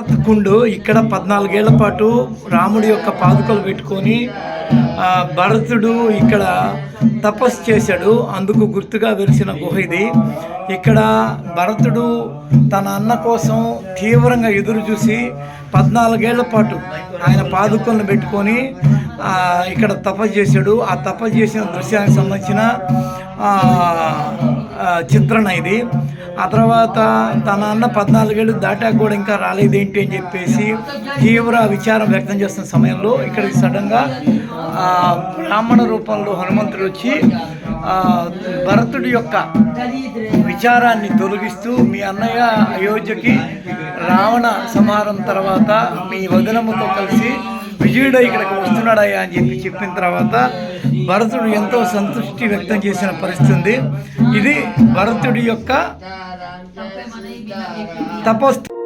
భరతకుండు ఇక్కడ పద్నాలుగేళ్ళ పాటు రాముడి యొక్క పాదుకలు పెట్టుకొని భరతుడు ఇక్కడ తపస్సు చేశాడు. అందుకు గుర్తుగా వెలిసిన గుహ ఇది. ఇక్కడ భరతుడు తన అన్న కోసం తీవ్రంగా ఎదురు చూసి పద్నాలుగేళ్ళ పాటు ఆయన పాదుకలను పెట్టుకొని ఇక్కడ తపస్సు చేశాడు. ఆ తపస్సు చేసిన దృశ్యానికి సంబంధించిన చిత్రణ ఇది. ఆ తర్వాత తన అన్న పద్నాలుగేళ్ళు దాటాక కూడా ఇంకా రాలేదేంటి అని చెప్పేసి తీవ్ర విచారం వ్యక్తం చేస్తున్న సమయంలో ఇక్కడికి సడన్గా బ్రాహ్మణ రూపంలో హనుమంతుడు వచ్చి భరతుడి యొక్క విచారాన్ని తొలగిస్తూ మీ అన్నయ్య అయోధ్యకి రావణ సంహారం తర్వాత మీ వదనముతో కలిసి విజయుడు ఇక్కడికి వస్తున్నాడయ్యా అని చెప్పి చెప్పిన తర్వాత భరతుడు ఎంతో సంతృష్టి వ్యక్తం చేసిన పరిస్థితి ఉంది. ఇది భరతుడి యొక్క తపస్సు